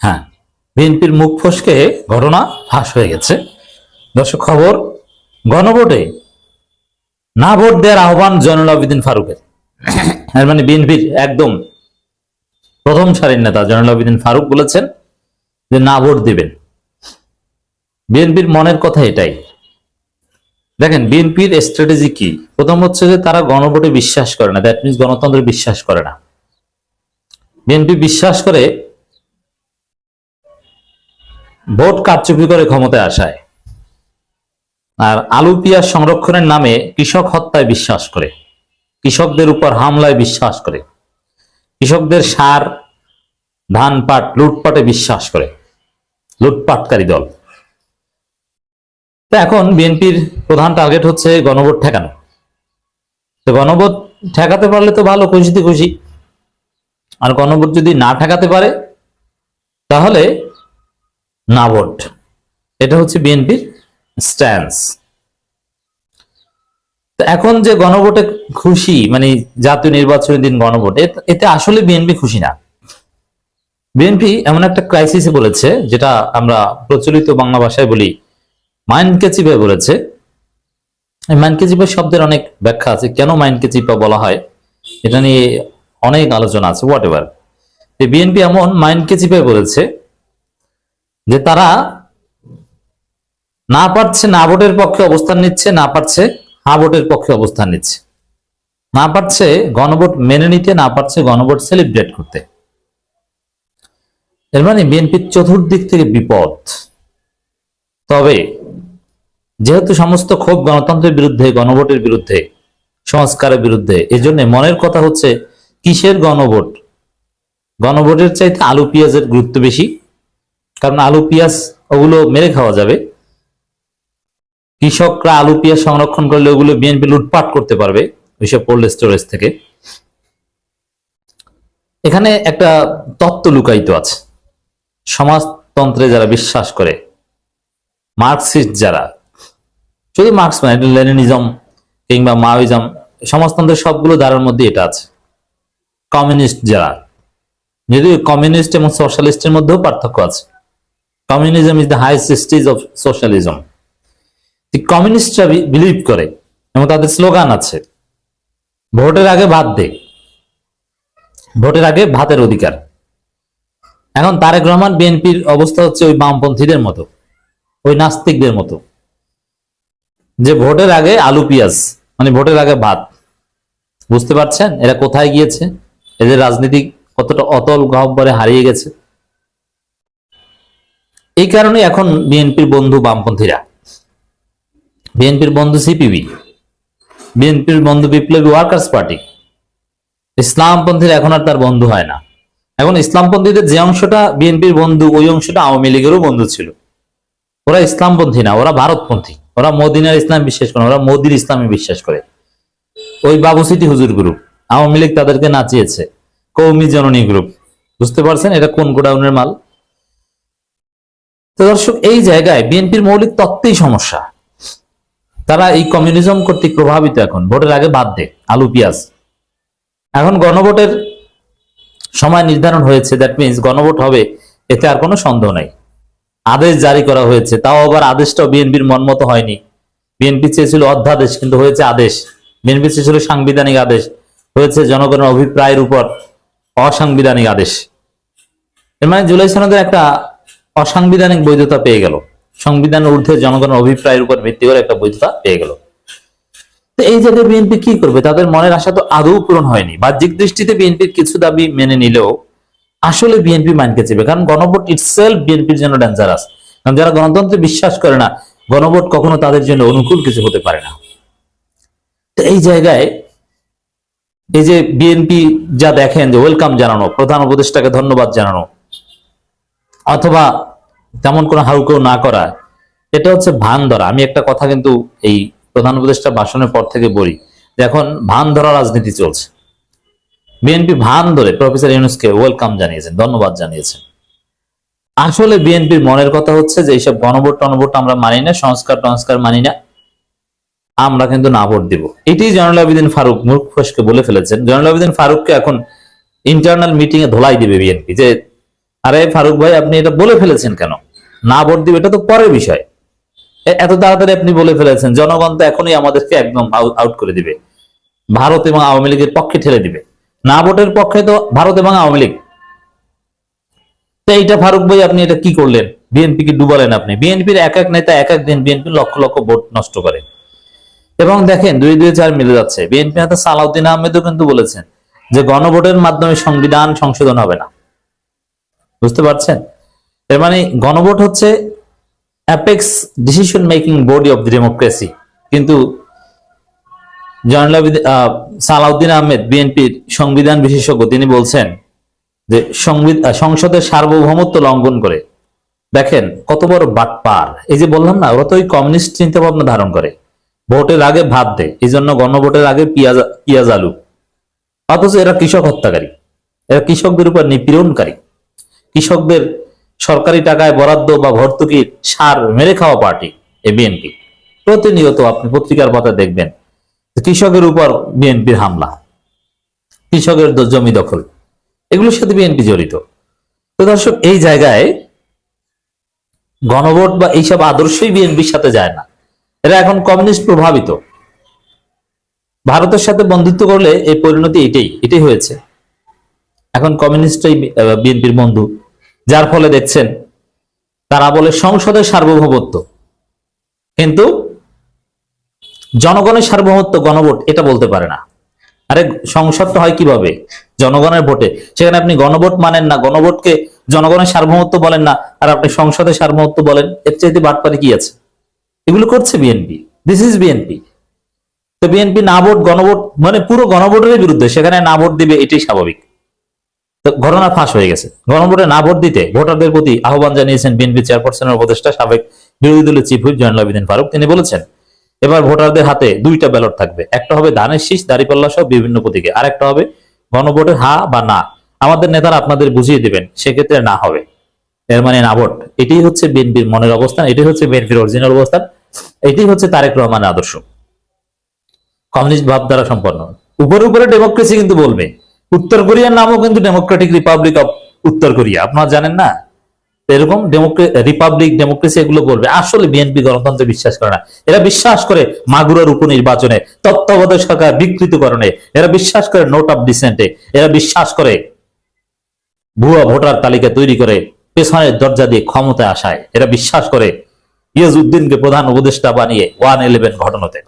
হ্যাঁ বিএনপির মুখ ফসকে ঘটনা ফাঁস হয়ে গেছে। দর্শক খবর, গণভোটে না ভোট দেওয়ার আহ্বান জয়নুল আবেদিন ফারুকের। এর মানে বিএনপির একদম প্রথম সারির নেতা জয়নুল আবেদিন ফারুক বলেছেন যে না ভোট দিবেন। বিএনপির মনের কথা এটাই। দেখেন, বিএনপির স্ট্র্যাটেজি কি? প্রথম হচ্ছে যে তারা গণভোটে বিশ্বাস করে না দ্যাট মিনস গণতন্ত্রে বিশ্বাস করে না। বিএনপি বিশ্বাস করে ভোট কারচুপি করে ক্ষমতায় আসায়। আর আলু পেঁয়াজ সংরক্ষণের নামে কৃষক হত্যায় বিশ্বাস করে। কৃষকদের উপর হামলায় বিশ্বাস করে। কৃষকদের সার, ধান পাট, লুটপাটে বিশ্বাস করে। লুটপাটকারী দল। তো এখন বিএনপির প্রধান টার্গেট হচ্ছে গণভোট ঠেকানো। তো গণভোট ঠেকাতে পারলে তো ভালো, খুশিতে খুশি। আর গণভোট যদি না ঠেকাতে পারে, তাহলে না ভোট। এটা হচ্ছে বিএনপির স্ট্যান্স এখন যে গণভোটে খুশি মানে জাতীয় নির্বাচনের দিন গণভোট এতে আসলে বিএনপি খুশি না। বিএনপি এমন একটা ক্রাইসিসে বলেছে, যেটা আমরা প্রচলিত বাংলা ভাষায় বলি মাইন্ডকে চিপে বলেছে। এই মাইন্ডকে চিপে শব্দের অনেক ব্যাখ্যা আছে। কেন মাইন্ডকে চিপা বলা হয়? এটা নিয়ে অনেক আলোচনা আছে হোয়াট এভার বিএনপি এমন মাইন্ডকে চিপে বলেছে যে তারা না পারছে, না ভোটের পক্ষে অবস্থান নিচ্ছে, না পারছে, হা ভোটের পক্ষে অবস্থান নিচ্ছে। না পারছে গণভোট মেনে নিতে, না পারছে গণভোট সেলিব্রেট করতে। এর মানে বিএনপির চতুর্দিক থেকে বিপদ। তবে যেহেতু সমস্ত ক্ষোভ গণতন্ত্রের বিরুদ্ধে, গণভোটের বিরুদ্ধে, সংস্কারের বিরুদ্ধে, এজন্য মনের কথা হচ্ছে, কিসের গণভোট? গণভোটের চাইতে আলু পেঁয়াজের গুরুত্ব বেশি। কারণ আলু, পেঁয়াজ ওগুলো মেরে খাওয়া যাবে। কৃষকরা আলু, পেঁয়াজ সংরক্ষণ করলে ওগুলো বিএনপি লুটপাট করতে পারবে ওইসব কোল্ড স্টোরেজ থেকে। এখানে একটা তত্ত্ব লুকায়িত আছে। সমাজতন্ত্রে যারা বিশ্বাস করে, মার্কসিস্ট যারা শুধু মার্কস মানে লেনিনিজম কিংবা মাওইজম, সমাজতন্ত্রের সবগুলো ধারার মধ্যে এটা আছে। কমিউনিস্ট যারা, যদিও কমিউনিস্ট এবং সোশ্যালিস্টের মধ্যেও পার্থক্য আছে। Communism is the highest stage of socialism কমিউনিস্টরা believe করে, এবং তাদের স্লোগান আছে, ভোটের আগে ভাত দে। ভোটের আগে ভাতের অধিকার। এখন তারেক রহমান বিএনপির অবস্থা হচ্ছে ওই বামপন্থীদের মতো, ওই নাস্তিকদের মতো। যে ভোটের আগে আলু, পেঁয়াজ মানে ভোটের আগে ভাত। বুঝতে পারছেন? এরা কোথায় গিয়েছে? এদের রাজনীতি কতটা অতল গহ্বরে হারিয়ে গেছে? এই কারণে এখন বিএনপির বন্ধু বামপন্থীরা। বিএনপির বন্ধু সিপিবি, বিএনপির বন্ধু বিপ্লবী ওয়ার্কার্স পার্টি। ইসলামপন্থীরা এখন আর তার বন্ধু হয় না। এখন ইসলামপন্থীদের যে অংশটা বিএনপির বন্ধু, ওই অংশটা আওয়ামী লীগেরও বন্ধু ছিল। ওরা ইসলামপন্থী না, ওরা ভারতপন্থী। ওরা মদিনার ইসলাম বিশ্বাস করে, ওরা মোদির ইসলামে বিশ্বাস করে। ওই বাবু সিটি হুজুর গ্রুপ, আওয়ামী লীগ তাদেরকে নাচিয়েছে। কৌমি জননী গ্রুপ। বুঝতে পারছেন এটা কোন গোডাউনের মাল? তো দর্শক, এই জায়গায় বিএনপির মৌলিক তত্ত্বেই সমস্যা। তারা এই কমিউনিজম কর্তৃক প্রভাবিত এখন। ভোটের আগে বাদ দে, আলু, পেঁয়াজ। এখন গণভোটের সময় নির্ধারণ হয়েছে দ্যাট মিনস গণভোট হবে, এতে আর কোনো সন্দেহ নাই। আদেশ জারি করা হয়েছে, তাও আবার আদেশটাও বিএনপির মন মতো হয়নি। বিএনপি চেয়েছিল অধ্যাদেশ, কিন্তু হয়েছে আদেশ। বিএনপি চেয়েছিল সাংবিধানিক আদেশ। হয়েছে জনগণের অভিপ্রায়ের উপর অসাংবিধানিক আদেশ। এর মানে জুলাই সনদের একটা অসাংবিধানিক বৈধতা পেয়ে গেল। সংবিধানের ঊর্ধ্বে জনগণের অভিপ্রায়ের উপর ভিত্তি করে একটা বৈধতা পেয়ে গেল। তো এই জায়গায় বিএনপি কি করবে? তাদের মনের আশা তো আদৌ পূরণ হয়নি। বাহ্যিক দৃষ্টিতে বিএনপির কিছু দাবি মেনে নিলেও আসলে বিএনপি মানকে চেবে কারণ গণভোট ইটসেলফ বিএনপির জন্য ডেঞ্জারাস কারণ যারা গণতন্ত্রে বিশ্বাস করে না, গণভোট কখনো তাদের জন্য অনুকূল কিছু হতে পারে না। তো এই জায়গায় এই যে বিএনপি যা দেখেন যে ওয়েলকাম জানানো, প্রধান উপদেষ্টাকে ধন্যবাদ জানানো অথবা তেমন কোনো হাউকেও না করা, এটা হচ্ছে ভান ধরা। আমি একটা কথা কিন্তু এই প্রধান উপদেষ্টা ভাষণের পর থেকে বলি যে এখন ভান ধরা রাজনীতি চলছে। বিএনপি ভান ধরে প্রফেসর ইউনুসকে ওয়েলকাম জানিয়েছেন, ধন্যবাদ জানিয়েছেন। আসলে বিএনপির মনের কথা হচ্ছে যে এইসব গণভোট টনভোট আমরা মানি না, সংস্কার টংস্কার মানি না, আমরা কিন্তু না ভোট দিব। এটি জয়নুল আবেদিন ফারুক মুখ ফসকে বলে ফেলেছেন। জয়নুল আবেদিন ফারুককে এখন ইন্টারনাল মিটিং এ ধোলাই দিবে বিএনপি যে আরে ফারুক ভাই, আপনি এটা বলে ফেলেছেন কেন? না ভোট দিবে, এটা তো পরের বিষয়। এত তাড়াতাড়ি আপনি বলে ফেলেছেন, জনগণ তো এখনই আমাদেরকে একদম আউট করে দিবে। ভারত এবং আওয়ামী লীগের পক্ষে ঠেলে দিবে। না ভোটের পক্ষে তো ভারত এবং আওয়ামী লীগ। তো এইটা ফারুক ভাই, আপনি এটা কি করলেন? বিএনপি কে ডুবালেন আপনি। বিএনপির এক এক নেতা, এক এক দিন বিএনপি লক্ষ লক্ষ ভোট নষ্ট করে। এবং দেখেন, দুই দুই চার মিলে যাচ্ছে। বিএনপি নেতা সালাউদ্দিন আহমেদও কিন্তু বলেছেন যে গণভোটের মাধ্যমে সংবিধান সংশোধন হবে না। বুঝতে পারছেন? এর মানে গণভোট হচ্ছে apex decision making body of the democracy কিন্তু সালাউদ্দিন আহমেদ, বিএনপির সংবিধান বিশেষজ্ঞ, তিনি বলছেন যে সংসদের সার্বভৌমত্ব লঙ্ঘন করে। দেখেন, কত বড় বাটপার। এই যে বললাম না, ওরা তো ওই কমিউনিস্ট চিন্তা ভাবনা ধারণ করে। ভোটের আগে ভাত দেয় এই জন্য গণভোটের আগে পেঁয়াজ পেঁয়াজ আলু। অথচ এরা কৃষক হত্যাকারী। এরা কৃষকদের উপর নিপীড়নকারী। কৃষকদের সরকারি টাকায় বরাদ্দ বা ভর্তুকির সার মেরে খাওয়া পার্টি এই বিএনপি প্রতিনিয়ত আপনি পত্রিকার পাতা দেখবেন কৃষকের উপর বিএনপির হামলা, কৃষকের জমি দখল। এগুলোর সাথে বিএনপি জড়িত। তো দর্শক, এই জায়গায় গণভোট বা এইসব আদর্শই বিএনপির সাথে যায় না। এরা এখন কমিউনিস্ট প্রভাবিত। ভারতের সাথে বন্ধুত্ব করলে এই পরিণতি এটাই এটাই হয়েছে। এখন কমিউনিস্টই বিএনপির বন্ধু। যার ফলে দেখছেন তারা বলে সংসদের সার্বভৌমত্ব। কিন্তু জনগণের সার্বভৌমত্ব গণভোট এটা বলতে পারে না। আরে সংসদটা হয় কীভাবে? জনগণের ভোটে। সেখানে আপনি গণভোট মানেন না, গণভোটকে জনগণের সার্বভৌমত্ব বলেন না, আর আপনি সংসদের সার্বভৌমত্ব বলেন, এর চাইতে বাটপারে কি আছে? এগুলো করছে বিএনপি। দিস ইজ বিএনপি তো বিএনপি না ভোট, গণভোট মানে পুরো গণভোটের বিরুদ্ধে, সেখানে না ভোট দিবে, এটাই স্বাভাবিক। ঘটনা ফাঁস হয়ে গেছে। গণভোটে না ভোট দিতে ভোটারদের প্রতি আহ্বান জানিয়েছেন বিএনপি চেয়ারপারসনের উপদেষ্টা সাবেক বিরোধী দলের চিফ হুইপ জয়নুল আবেদিন ফারুক। তিনি বলেছেন, এবার ভোটারদের হাতে দুইটা ব্যালট থাকবে। একটা হবে ধানের শীষ, দাঁড়িপাল্লা সহ বিভিন্ন প্রতীকে। আর একটা হবে গণভোটের হা বা না। আমাদের নেতারা আপনাদের বুঝিয়ে দিবেন, সেক্ষেত্রে না হবে। এর মানে না ভোট। এটাই হচ্ছে বিএনপির মনের অবস্থান, এটাই হচ্ছে বিএনপির অরিজিনাল অবস্থান, এটাই হচ্ছে তারেক রহমানের আদর্শ। কমিউনিস্ট ভাবধারা সম্পন্ন। উপরে উপরে ডেমোক্রেসি কিন্তু বলবে। উত্তর কোরিয়ার নামও কিন্তু ডেমোক্রেটিক রিপাবলিক অফ উত্তর কোরিয়া। আপনারা জানেন না? এরকম রিপাবলিক ডেমোক্রেসি এগুলো বলবে। আসলে বিএনপি গণতন্ত্রে বিশ্বাস করে না। এরা বিশ্বাস করে মাগুরার উপনির্বাচনে, তত্ত্বাবধায়ক সরকার বিকৃতকরণে। এরা বিশ্বাস করে নোট অফ ডিসেন্টে এরা বিশ্বাস করে ভুয়া ভোটার তালিকা তৈরি করে পেছনের দরজা দিয়ে ক্ষমতায় আসায়। এরা বিশ্বাস করে। ইয়াজউদ্দিনকে প্রধান উপদেষ্টা বানিয়ে ওয়ান ইলেভেন ঘটনাতে।